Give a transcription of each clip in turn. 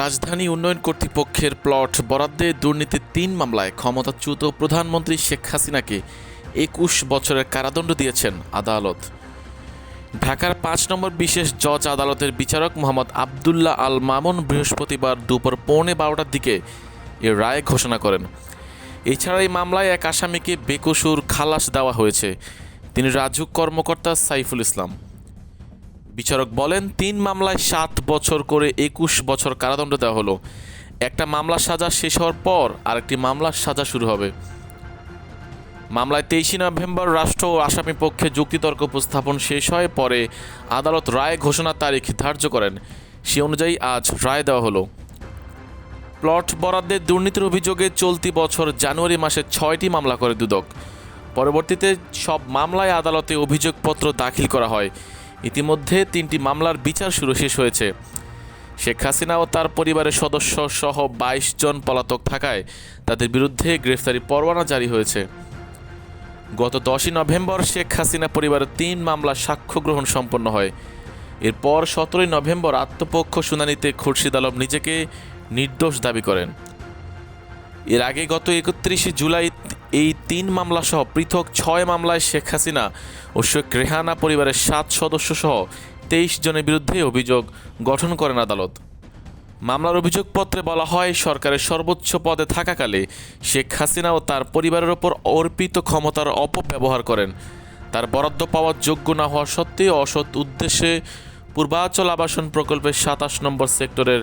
রাজধানী উন্নয়ন কর্তৃপক্ষের প্লট বরাদ্দে দুর্নীতির তিন মামলায় ক্ষমতাচ্যুত প্রধানমন্ত্রী শেখ হাসিনাকে একুশ বছরের কারাদণ্ড দিয়েছেন আদালত। ঢাকার পাঁচ নম্বর বিশেষ জজ আদালতের বিচারক মোহাম্মদ আবদুল্লাহ আল মামুন বৃহস্পতিবার দুপুর পৌনে বারোটার দিকে এ রায় ঘোষণা করেন। এছাড়া এই মামলায় এক আসামিকে বেকসুর খালাস দেওয়া হয়েছে। তিনি রাজুক কর্মকর্তা সাইফুল ইসলাম। বিচারক বলেন, তিন মামলায় সাত বছর করে একুশ বছর কারাদণ্ড দেওয়া হলো। একটা মামলার সাজা শেষ হওয়ার পর আরেকটি মামলার সাজা শুরু হবে। মামলায় তেইশে নভেম্বর রাষ্ট্র ও আসামি পক্ষে যুক্তিতর্ক উপস্থাপন শেষ হয়, পরে আদালত রায় ঘোষণার তারিখ ধার্য করেন। সে অনুযায়ী আজ রায় দেওয়া হলো। প্লট বরাদ্দের দুর্নীতির অভিযোগে চলতি বছর জানুয়ারি মাসে ছয়টি মামলা করে দুদক। পরবর্তীতে সব মামলায় আদালতে অভিযোগপত্র দাখিল করা হয়। ইতিমধ্যে তিনটি মামলার বিচার শুরু শেষ হয়েছে। শেখ হাসিনা ও তার পরিবারের সদস্য সহ বাইশ জন পলাতক থাকায় তাদের বিরুদ্ধে গ্রেফতারি পরোয়ানা জারি হয়েছে। গত দশই নভেম্বর শেখ হাসিনা পরিবারের তিন মামলা সাক্ষ্য গ্রহণ সম্পন্ন হয়। এরপর সতেরোই নভেম্বর আত্মপক্ষ শুনানিতে খুরশিদ আলম নিজেকে নির্দোষ দাবি করেন। এর আগে গত একত্রিশে জুলাই এই তিন মামলা সহ পৃথক ছয় মামলায় শেখ হাসিনা ও শেখ রেহানা পরিবারের সাত সদস্য সহ তেইশ জনের বিরুদ্ধে অভিযোগ গঠন করেন আদালত। মামলার অভিযোগপত্রে বলা হয়, সরকারের সর্বোচ্চ পদে থাকাকালে শেখ হাসিনা ও তার পরিবারের ওপর অর্পিত ক্ষমতার অপব্যবহার করেন। তার বরাদ্দ পাওয়ার যোগ্য না হওয়া সত্ত্বেও অসৎ উদ্দেশ্যে পূর্বাচল আবাসন প্রকল্পের সাতাশ নম্বর সেক্টরের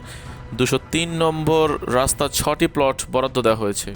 দুশো তিন নম্বর রাস্তা ছটি প্লট বরাদ্দ দেওয়া হয়েছে।